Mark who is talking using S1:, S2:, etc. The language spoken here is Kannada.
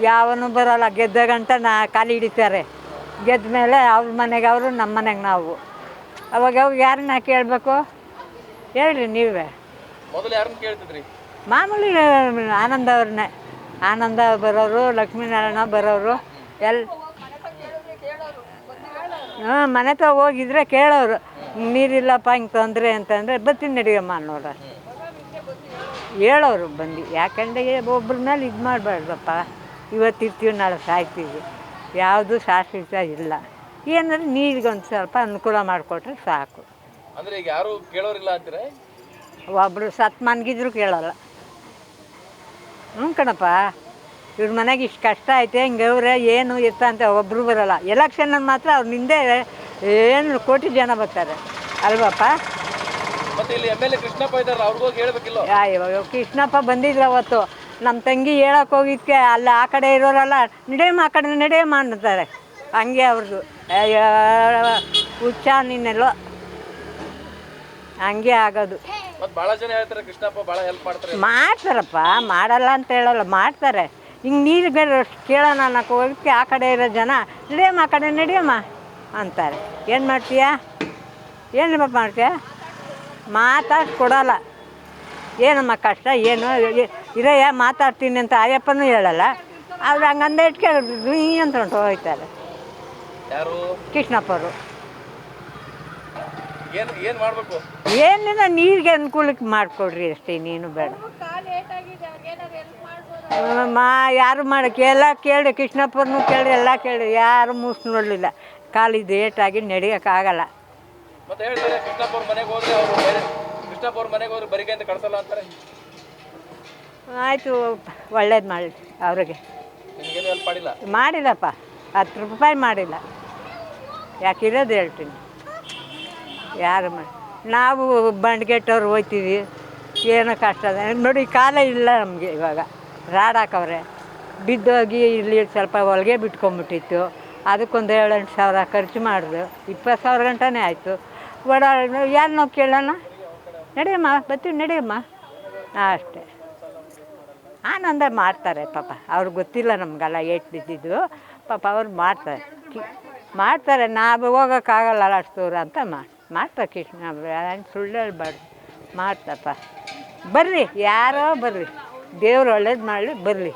S1: ಯಾವನು ಬರೋಲ್ಲ ಗೆದ್ದ ಗಂಟ ನಾ ಕಾಲು ಹಿಡಿತಾರೆ. ಗೆದ್ದ ಮೇಲೆ ಅವ್ರ ಮನೆಗೆ ಅವರು ನಮ್ಮ ಮನೆಗೆ ನಾವು. ಅವಾಗ ಅವಾಗ ಯಾರನ್ನ ಕೇಳಬೇಕು? ಹೇಳ್ರಿ ನೀವೇ.
S2: ಮೊದಲು ಯಾರನ್ನ ಕೇಳ್ತಿದ್ರಿ?
S1: ಮಾಮೂಲಿ ಆನಂದ ಅವ್ರನ್ನೇ. ಆನಂದ ಬರೋರು ಲಕ್ಷ್ಮೀನಾರಾಯಣ ಬರೋರು ಎಲ್ ಹಾಂ ಮನೆ ಹತ್ರ ಹೋಗಿದ್ರೆ ಕೇಳೋರು. ನೀರಿಲ್ಲಪ್ಪ ಹಿಂಗೆ ತೊಂದರೆ ಅಂತಂದರೆ ಬರ್ತೀನಿ ನಡಿಯಮ್ಮ ಅನ್ನೋರು ಹೇಳೋರು ಬಂದು. ಯಾಕಂದ್ರೆ ಒಬ್ಬರ ಮೇಲೆ ಇದು ಮಾಡಬಾರ್ದಪ್ಪ. ಇವತ್ತು ಇರ್ತೀವಿ ನಾಳೆ ಸಾಯ್ತೀವಿ. ಯಾವುದು ಶಾಶ್ವತ ಇಲ್ಲ. ಏನಂದ್ರೆ ನೀರಿಗೆ ಒಂದು ಸ್ವಲ್ಪ ಅನುಕೂಲ ಮಾಡಿಕೊಟ್ರೆ ಸಾಕು.
S2: ಅಂದ್ರೆ ಈಗ ಯಾರು ಕೇಳೋರಿಲ್ಲ ಅಂತೀರಾ?
S1: ಒಬ್ಬರು ಸತ್ ಮನ್ಗಿದ್ರು ಕೇಳಲ್ಲ. ಹ್ಞೂ ಕಣಪ್ಪ. ಇವ್ರ ಮನೆಗೆ ಇಷ್ಟು ಕಷ್ಟ ಐತೆ ಹಿಂಗೆ ಅವ್ರೆ ಏನು ಇರ್ತ ಅಂತ ಒಬ್ಬರು ಬರೋಲ್ಲ. ಎಲೆಕ್ಷನಲ್ಲಿ ಮಾತ್ರ ಅವ್ರ ನಿಂದೆ ಏನು ಕೋಟಿ ಜನ ಬರ್ತಾರೆ. ಅಲ್ವಪ್ಪ? ಅಯ್ಯೋ ಕೃಷ್ಣಪ್ಪ ಬಂದಿದ್ರು ಅವತ್ತು. ನಮ್ಮ ತಂಗಿ ಹೇಳಕ್ಕೆ ಹೋಗಿದ್ಕೆ ಅಲ್ಲಿ ಆ ಕಡೆ ಇರೋರಲ್ಲ ನಡೆಯಮ್ಮ ಆ ಕಡೆ ನಡೆಯಮ್ಮ ಅಂತಾರೆ. ಹಂಗೆ ಅವ್ರದ್ದು ಹುಚ್ಚ ನೀನೆಲ್ಲೋ. ಹಂಗೆ ಆಗೋದು. ಮಾಡ್ತಾರಪ್ಪ ಮಾಡಲ್ಲ ಅಂತ ಹೇಳಲ್ಲ ಮಾಡ್ತಾರೆ. ಹಿಂಗೆ ನೀರು ಕೇಳೋಣ ನಾನು ಹೋಗಕ್ಕೆ ಆ ಕಡೆ ಇರೋ ಜನ ನಡೆಯಮ್ಮ ಆ ಕಡೆ ನಡೆಯಮ್ಮ ಅಂತಾರೆ. ಏನು ಮಾಡ್ತೀಯ? ಏನು ಮಾಡ್ತೀಯ? ಮಾತಾಡಿ ಕೊಡೋಲ್ಲ ಏನಮ್ಮ ಕಷ್ಟ ಏನು? ಇರಯ್ಯ ಮಾತಾಡ್ತೀನಿ ಅಂತ ಅಯ್ಯಪ್ಪನೂ ಹೇಳಲ್ಲ. ಆದ್ರೆ ಹಂಗಂದ ಇಟ್ಕೊಂಡು ಈ ಅಂತ ಉಂಟು ಹೋಗ್ತಾರೆ.
S2: ಯಾರು?
S1: ಕೃಷ್ಣಪ್ಪರು.
S2: ಏನು ಏನ್ ಮಾಡ್ಬೇಕು?
S1: ಏನಿಲ್ಲ ನೀರಿಗೆ ಅನುಕೂಲಕ್ಕೆ ಮಾಡಿಕೊಡ್ರಿ ಅಷ್ಟೇ ನೀನು ಬೇಡ. ಮಾ ಯಾರು ಮಾಡಕ್ಕೆ ಎಲ್ಲ ಕೇಳಿ ಕೃಷ್ಣಪ್ಪರನ್ನು ಕೇಳಿ ಎಲ್ಲ ಕೇಳಿ ಯಾರು ಮೂಸ್ ನೋಡಲಿಲ್ಲ. ಕಾಲಿದ್ದು ಏಟಾಗಿ ನಡೆಯೋಕ್ಕಾಗಲ್ಲ
S2: ಮತ್ತೆ ಹೇಳ್ತಾರೆ ಕೃಷ್ಣಪ್ಪ ಅವ್ರ ಮನೆಗೆ ಹೋದ್ರೆ ಅವರು ಕೃಷ್ಣಪ್ಪ ಅವ್ರ ಮನೆಗೆ ಹೋದ್ರೆ ಬರಿಗೆ ಅಂತ ಕಳಿಸಲ್ಲ ಅಂತಾರೆ.
S1: ಆಯಿತು ಒಳ್ಳೇದು ಮಾಡಿ ಅವ್ರಿಗೆ.
S2: ನಿಮ್ಗೇನು ಹೆಲ್ಪ್ ಮಾಡಿಲ್ಲ?
S1: ಮಾಡಿಲ್ಲಪ್ಪ ಹತ್ತು ರೂಪಾಯಿ ಮಾಡಿಲ್ಲ. ಯಾಕಿರೋದು ಹೇಳ್ತೀನಿ. ಯಾರು ಮಾಡಿ ನಾವು ಬಂಡ್ಗೆಟ್ಟವ್ರು ಹೋಯ್ತೀವಿ ಏನೋ ಕಷ್ಟ ಅದ. ನೋಡಿ ಕಾಲ ಇಲ್ಲ ನಮಗೆ ಇವಾಗ. ರಾಡ್ ಹಾಕವ್ರೆ. ಬಿದ್ದೋಗಿ ಇಲ್ಲಿ ಸ್ವಲ್ಪ ಹೊಲಿಗೆ ಬಿಟ್ಕೊಂಬಿಟ್ಟಿತ್ತು. ಅದಕ್ಕೊಂದು ಏಳೆಂಟು ಸಾವಿರ ಖರ್ಚು ಮಾಡಿದ್ರು. ಇಪ್ಪತ್ತು ಸಾವಿರ ಗಂಟನೇ ಆಯಿತು. ಬಡ ಯಾರು ನಾವು ಕೇಳೋಣ? ನಡೆಯಮ್ಮ ಬರ್ತೀವಿ ನಡೆಯಮ್ಮ. ಅಷ್ಟೇ. ಆನಂದ ಮಾಡ್ತಾರೆ ಪಾಪ. ಅವ್ರಿಗೆ ಗೊತ್ತಿಲ್ಲ ನಮಗೆಲ್ಲ ಏಟ್ ಬಿದ್ದಿದ್ದು. ಪಾಪ ಅವ್ರು ಮಾಡ್ತಾರೆ. ಕಿ- ಮಾಡ್ತಾರೆ. ನಾವು ಹೋಗೋಕ್ಕಾಗಲ್ಲ ಅಷ್ಟು ದೂರ ಅಂತ ಮಾಡಿ ಮಾಡ್ತಾರೆ ಕೃಷ್ಣ ಸುಳ್ಳು ಹೇಳ್ಬಾರ್ದು ಮಾಡ್ತಪ್ಪ ಬರ್ರಿ ಯಾರೋ ಬರ್ರಿ ದೇವ್ರು ಒಳ್ಳೇದು ಮಾಡಲಿ ಬರ್ರಿ